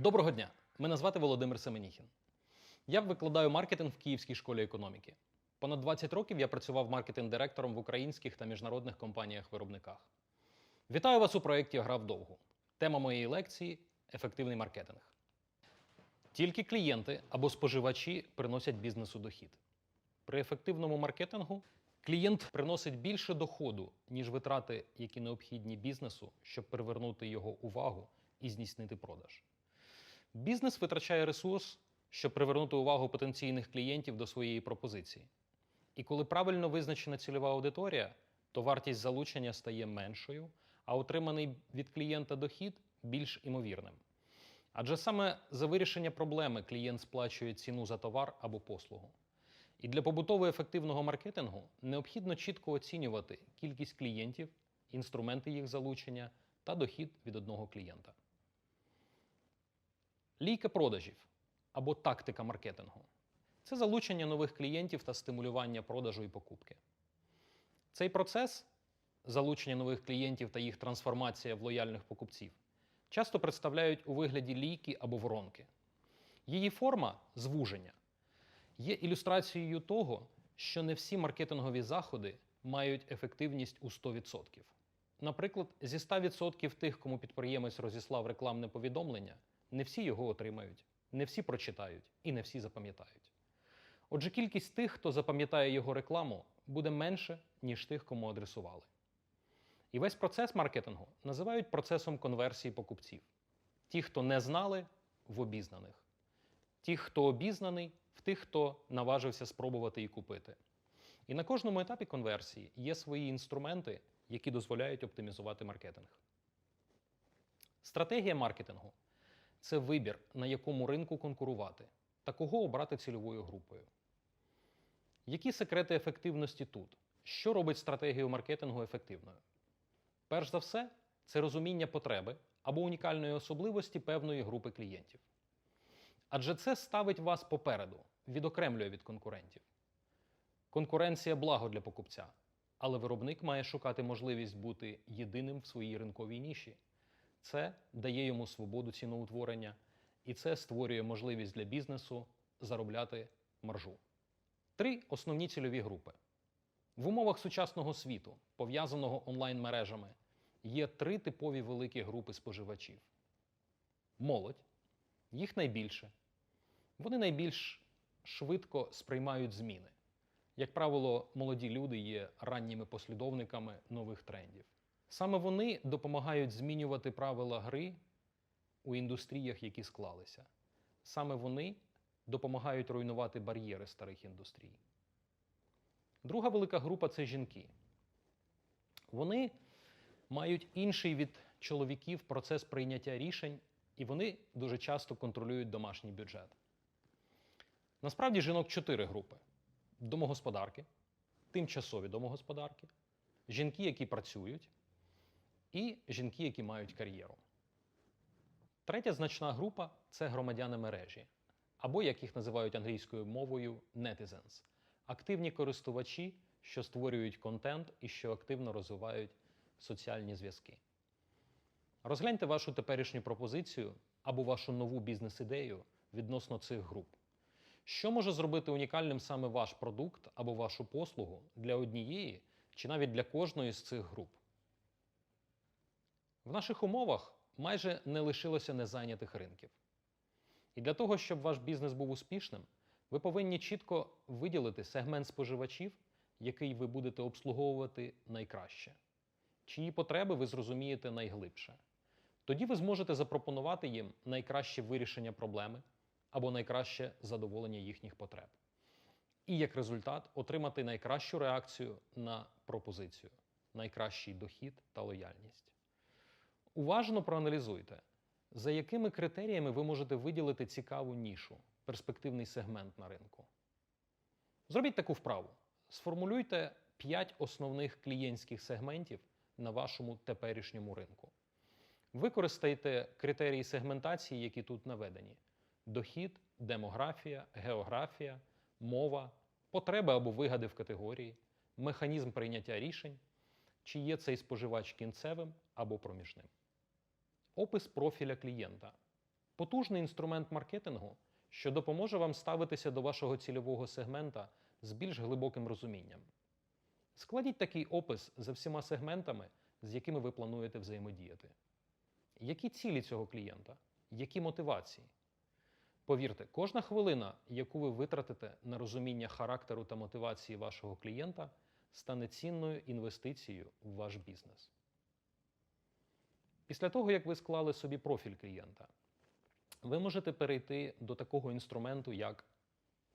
Доброго дня! Мене звати Володимир Семеніхін. Я викладаю маркетинг в Київській школі економіки. Понад 20 років я працював маркетинг-директором в українських та міжнародних компаніях-виробниках. Вітаю вас у проєкті Гра вдовгу. Тема моєї лекції ефективний маркетинг. Тільки клієнти або споживачі приносять бізнесу дохід. При ефективному маркетингу клієнт приносить більше доходу, ніж витрати, які необхідні бізнесу, щоб привернути його увагу і здійснити продаж. Бізнес витрачає ресурс, щоб привернути увагу потенційних клієнтів до своєї пропозиції. І коли правильно визначена цільова аудиторія, то вартість залучення стає меншою, а отриманий від клієнта дохід більш імовірним. Адже саме за вирішення проблеми клієнт сплачує ціну за товар або послугу. І для побутово ефективного маркетингу необхідно чітко оцінювати кількість клієнтів, інструменти їх залучення та дохід від одного клієнта. Лійка продажів або тактика маркетингу це залучення нових клієнтів та стимулювання продажу і покупки. Цей процес залучення нових клієнтів та їх трансформація в лояльних покупців часто представляють у вигляді лійки або воронки. Її форма звуження є ілюстрацією того, що не всі маркетингові заходи мають ефективність у 100%. Наприклад, зі 100% тих, кому підприємець розіслав рекламне повідомлення, не всі його отримають, не всі прочитають і не всі запам'ятають. Отже, кількість тих, хто запам'ятає його рекламу, буде менше, ніж тих, кому адресували. І весь процес маркетингу називають процесом конверсії покупців. Ті, хто не знали, в обізнаних. Ті, хто обізнаний, в тих, хто наважився спробувати і купити. І на кожному етапі конверсії є свої інструменти, які дозволяють оптимізувати маркетинг. Стратегія маркетингу це вибір, на якому ринку конкурувати та кого обрати цільовою групою. Які секрети ефективності тут? Що робить стратегію маркетингу ефективною? Перш за все, це розуміння потреби або унікальної особливості певної групи клієнтів. Адже це ставить вас попереду, відокремлює від конкурентів. Конкуренція благо для покупця, але виробник має шукати можливість бути єдиним в своїй ринковій ніші. Це дає йому свободу ціноутворення, і це створює можливість для бізнесу заробляти маржу. Три основні цільові групи. В умовах сучасного світу, пов'язаного онлайн-мережами, є три типові великі групи споживачів: молодь, їх найбільше. Вони найбільш швидко сприймають зміни. Як правило, молоді люди є ранніми послідовниками нових трендів. Саме вони допомагають змінювати правила гри у індустріях, які склалися. Саме вони допомагають руйнувати бар'єри старих індустрій. Друга велика група це жінки. Вони мають інший від чоловіків процес прийняття рішень, і вони дуже часто контролюють домашній бюджет. Насправді жінок чотири групи: домогосподарки, тимчасові домогосподарки, жінки, які працюють, і жінки, які мають кар'єру. Третя значна група це громадяни мережі, або, як їх називають англійською мовою, netizens – активні користувачі, що створюють контент і що активно розвивають соціальні зв'язки. Розгляньте вашу теперішню пропозицію або вашу нову бізнес-ідею відносно цих груп. Що може зробити унікальним саме ваш продукт або вашу послугу для однієї чи навіть для кожної з цих груп? В наших умовах майже не лишилося незайнятих ринків. І для того, щоб ваш бізнес був успішним, ви повинні чітко виділити сегмент споживачів, який ви будете обслуговувати найкраще, чиї потреби ви зрозумієте найглибше. Тоді ви зможете запропонувати їм найкраще вирішення проблеми або найкраще задоволення їхніх потреб. І як результат отримати найкращу реакцію на пропозицію, найкращий дохід та лояльність. Уважно проаналізуйте, за якими критеріями ви можете виділити цікаву нішу, перспективний сегмент на ринку. Зробіть таку вправу. Сформулюйте 5 основних клієнтських сегментів на вашому теперішньому ринку. Використайте критерії сегментації, які тут наведені: дохід, демографія, географія, мова, потреби або вигади в категорії, механізм прийняття рішень, чи є цей споживач кінцевим або проміжним. Опис профіля клієнта. потужний інструмент маркетингу, що допоможе вам ставитися до вашого цільового сегмента з більш глибоким розумінням. Складіть такий опис за всіма сегментами, з якими ви плануєте взаємодіяти. Які цілі цього клієнта? Які мотивації? Повірте, кожна хвилина, яку ви витратите на розуміння характеру та мотивації вашого клієнта, стане цінною інвестицією в ваш бізнес. Після того, як ви склали собі профіль клієнта, ви можете перейти до такого інструменту, як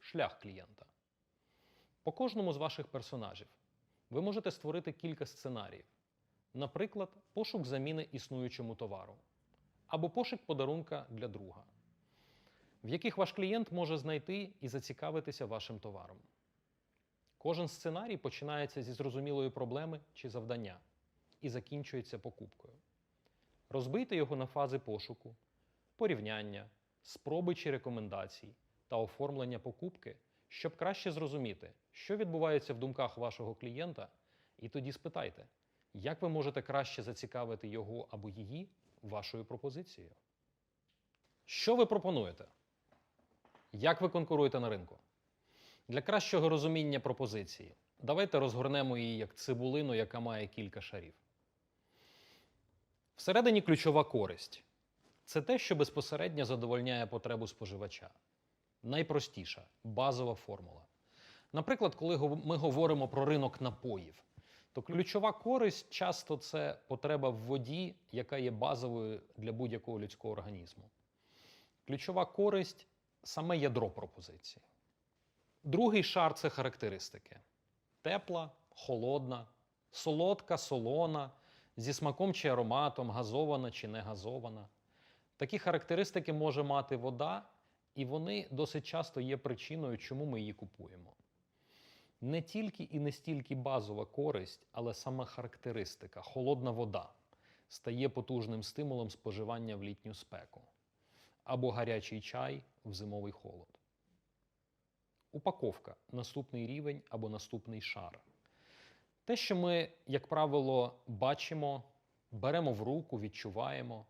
шлях клієнта. По кожному з ваших персонажів ви можете створити кілька сценаріїв. Наприклад, пошук заміни існуючому товару або пошук подарунка для друга, в яких ваш клієнт може знайти і зацікавитися вашим товаром. Кожен сценарій починається зі зрозумілої проблеми чи завдання і закінчується покупкою. Розбийте його на фази пошуку, порівняння, спроби чи рекомендацій та оформлення покупки, щоб краще зрозуміти, що відбувається в думках вашого клієнта, і тоді спитайте, як ви можете краще зацікавити його або її вашою пропозицією. Що ви пропонуєте? Як ви конкуруєте на ринку? Для кращого розуміння пропозиції давайте розгорнемо її як цибулину, яка має кілька шарів. Всередині ключова користь це те, що безпосередньо задовольняє потребу споживача. Найпростіша базова формула. Наприклад, коли ми говоримо про ринок напоїв, то ключова користь часто це потреба в воді, яка є базовою для будь-якого людського організму. Ключова користь саме ядро пропозиції. Другий шар це характеристики: тепла, холодна, солодка, солона, зі смаком чи ароматом, газована чи не газована. Такі характеристики може мати вода, і вони досить часто є причиною, чому ми її купуємо. Не тільки і не стільки базова користь, але сама характеристика, холодна вода, стає потужним стимулом споживання в літню спеку або гарячий чай в зимовий холод. Упаковка наступний рівень або наступний шар. Те, що ми, як правило, бачимо, беремо в руку, відчуваємо.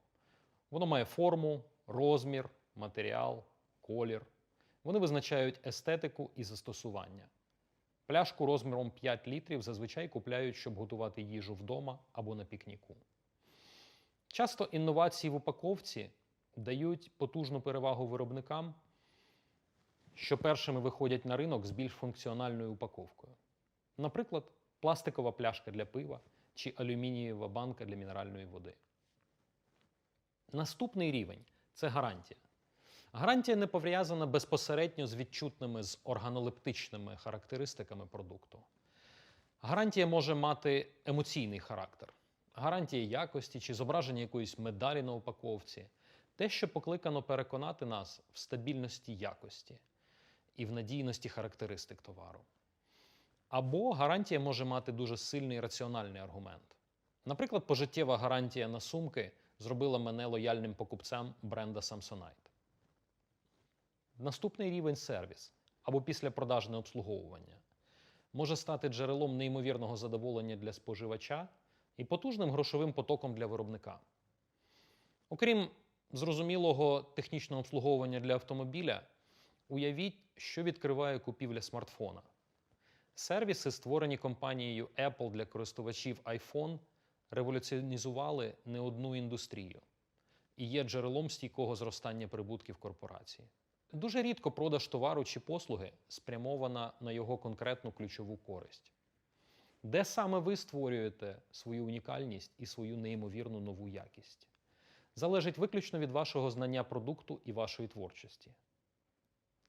Воно має форму, розмір, матеріал, колір. Вони визначають естетику і застосування. Пляшку розміром 5 літрів зазвичай купляють, щоб готувати їжу вдома або на пікніку. Часто інновації в упаковці дають потужну перевагу виробникам, що першими виходять на ринок з більш функціональною упаковкою. Наприклад, пластикова пляшка для пива чи алюмінієва банка для мінеральної води. Наступний рівень це гарантія. Гарантія не пов'язана безпосередньо з відчутними з органолептичними характеристиками продукту. Гарантія може мати емоційний характер, гарантія якості чи зображення якоїсь медалі на упаковці, те, що покликано переконати нас в стабільності якості і в надійності характеристик товару. Або гарантія може мати дуже сильний раціональний аргумент. Наприклад, пожиттєва гарантія на сумки зробила мене лояльним покупцем бренда Samsonite. Наступний рівень сервіс або післяпродажне обслуговування може стати джерелом неймовірного задоволення для споживача і потужним грошовим потоком для виробника. Окрім зрозумілого технічного обслуговування для автомобіля, уявіть, що відкриває купівля смартфона. Сервіси, створені компанією Apple для користувачів iPhone, революціонізували не одну індустрію і є джерелом стійкого зростання прибутків корпорації. Дуже рідко продаж товару чи послуги спрямована на його конкретну ключову користь. Де саме ви створюєте свою унікальність і свою неймовірну нову якість? Залежить виключно від вашого знання продукту і вашої творчості.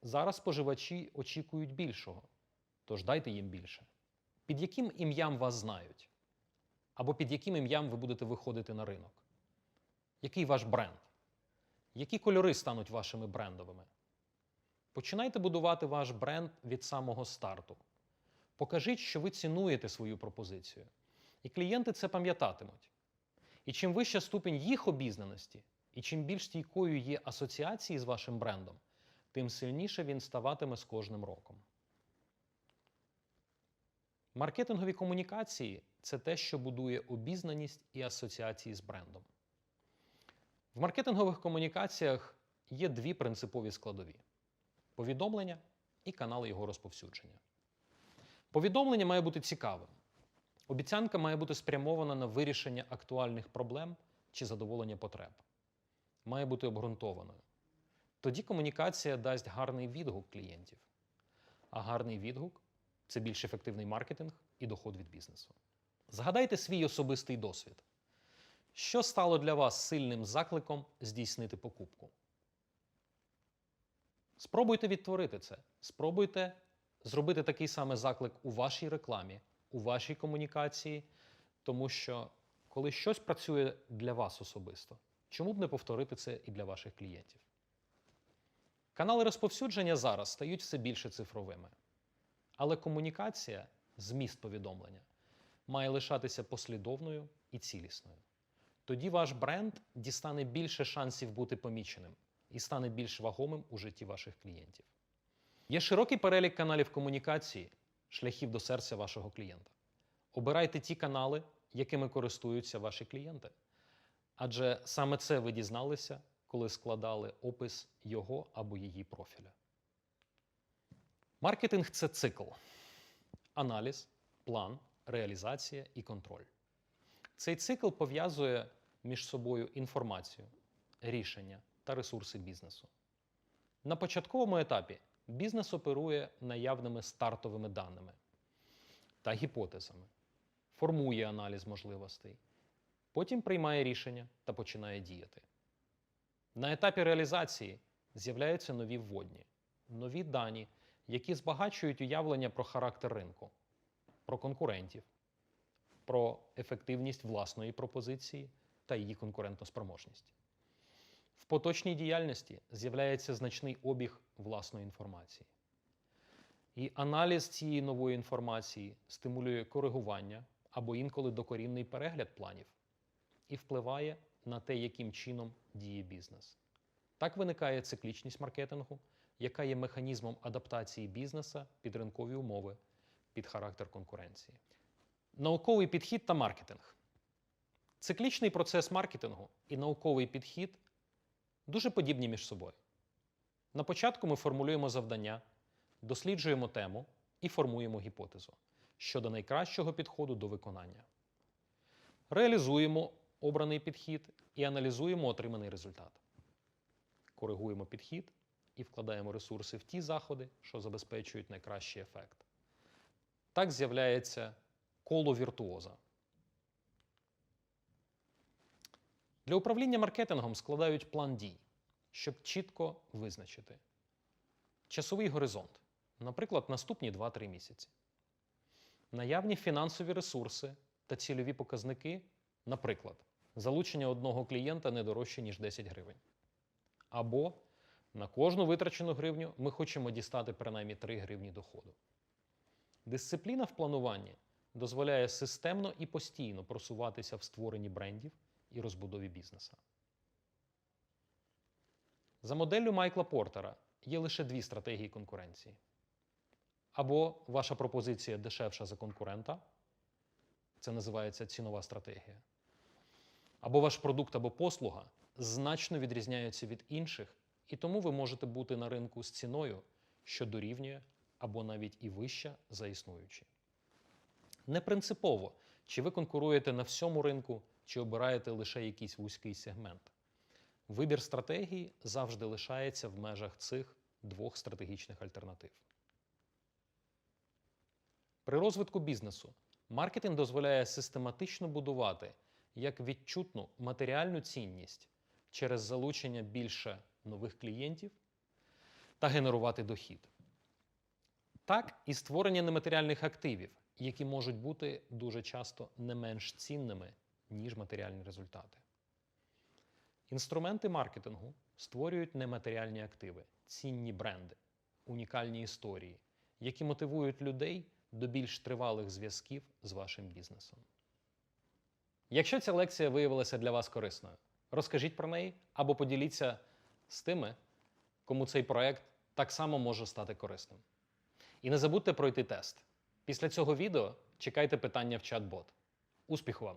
Зараз споживачі очікують більшого, тож дайте їм більше. Під яким ім'ям вас знають? Або під яким ім'ям ви будете виходити на ринок? Який ваш бренд? Які кольори стануть вашими брендовими? Починайте будувати ваш бренд від самого старту. Покажіть, що ви цінуєте свою пропозицію. І клієнти це пам'ятатимуть. І чим вища ступінь їх обізнаності, і чим більш стійкою є асоціації з вашим брендом, тим сильніше він ставатиме з кожним роком. Маркетингові комунікації це те, що будує обізнаність і асоціації з брендом. В маркетингових комунікаціях є дві принципові складові: повідомлення і канали його розповсюдження. Повідомлення має бути цікавим. Обіцянка має бути спрямована на вирішення актуальних проблем чи задоволення потреб. Має бути обґрунтованою. Тоді комунікація дасть гарний відгук клієнтів. А гарний відгук це більш ефективний маркетинг і доход від бізнесу. Згадайте свій особистий досвід. Що стало для вас сильним закликом здійснити покупку? Спробуйте відтворити це. Спробуйте зробити такий самий заклик у вашій рекламі, у вашій комунікації, тому що коли щось працює для вас особисто, чому б не повторити це і для ваших клієнтів? Канали розповсюдження зараз стають все більше цифровими. Але комунікація, зміст повідомлення, має лишатися послідовною і цілісною. Тоді ваш бренд дістане більше шансів бути поміченим і стане більш вагомим у житті ваших клієнтів. Є широкий перелік каналів комунікації, шляхів до серця вашого клієнта. Обирайте ті канали, якими користуються ваші клієнти. Адже саме це ви дізналися, коли складали опис його або її профіля. Маркетинг це цикл: аналіз, план, реалізація і контроль. Цей цикл пов'язує між собою інформацію, рішення та ресурси бізнесу. На початковому етапі бізнес оперує наявними стартовими даними та гіпотезами, формує аналіз можливостей, потім приймає рішення та починає діяти. На етапі реалізації з'являються нові вводні, нові дані, які збагачують уявлення про характер ринку, про конкурентів, про ефективність власної пропозиції та її конкурентоспроможність. В поточній діяльності з'являється значний обіг власної інформації. І аналіз цієї нової інформації стимулює коригування або інколи докорінний перегляд планів і впливає на те, яким чином діє бізнес. Так виникає циклічність маркетингу, яка є механізмом адаптації бізнеса під ринкові умови, під характер конкуренції. Науковий підхід та маркетинг. Циклічний процес маркетингу і науковий підхід дуже подібні між собою. На початку ми формулюємо завдання, досліджуємо тему і формуємо гіпотезу щодо найкращого підходу до виконання. Реалізуємо обраний підхід і аналізуємо отриманий результат. Коригуємо підхід і вкладаємо ресурси в ті заходи, що забезпечують найкращий ефект. Так з'являється коло віртуоза. Для управління маркетингом складають план дій, щоб чітко визначити часовий горизонт, наприклад, наступні 2-3 місяці, наявні фінансові ресурси та цільові показники, наприклад, залучення одного клієнта не дорожче, ніж 10 гривень. Або на кожну витрачену гривню ми хочемо дістати принаймні 3 гривні доходу. Дисципліна в плануванні дозволяє системно і постійно просуватися в створенні брендів і розбудові бізнеса. За моделлю Майкла Портера є лише дві стратегії конкуренції. Або ваша пропозиція дешевша за конкурента, це називається цінова стратегія. Або ваш продукт або послуга значно відрізняються від інших, і тому ви можете бути на ринку з ціною, що дорівнює або навіть і вища за існуючі. Не принципово, чи ви конкуруєте на всьому ринку, чи обираєте лише якийсь вузький сегмент. Вибір стратегії завжди лишається в межах цих двох стратегічних альтернатив. При розвитку бізнесу маркетинг дозволяє систематично будувати як відчутну матеріальну цінність через залучення більше нових клієнтів та генерувати дохід. Так і створення нематеріальних активів, які можуть бути дуже часто не менш цінними, ніж матеріальні результати. Інструменти маркетингу створюють нематеріальні активи, цінні бренди, унікальні історії, які мотивують людей до більш тривалих зв'язків з вашим бізнесом. Якщо ця лекція виявилася для вас корисною, розкажіть про неї або поділіться з тими, кому цей проект так само може стати корисним. І не забудьте пройти тест. Після цього відео чекайте питання в чат-бот. Успіху вам!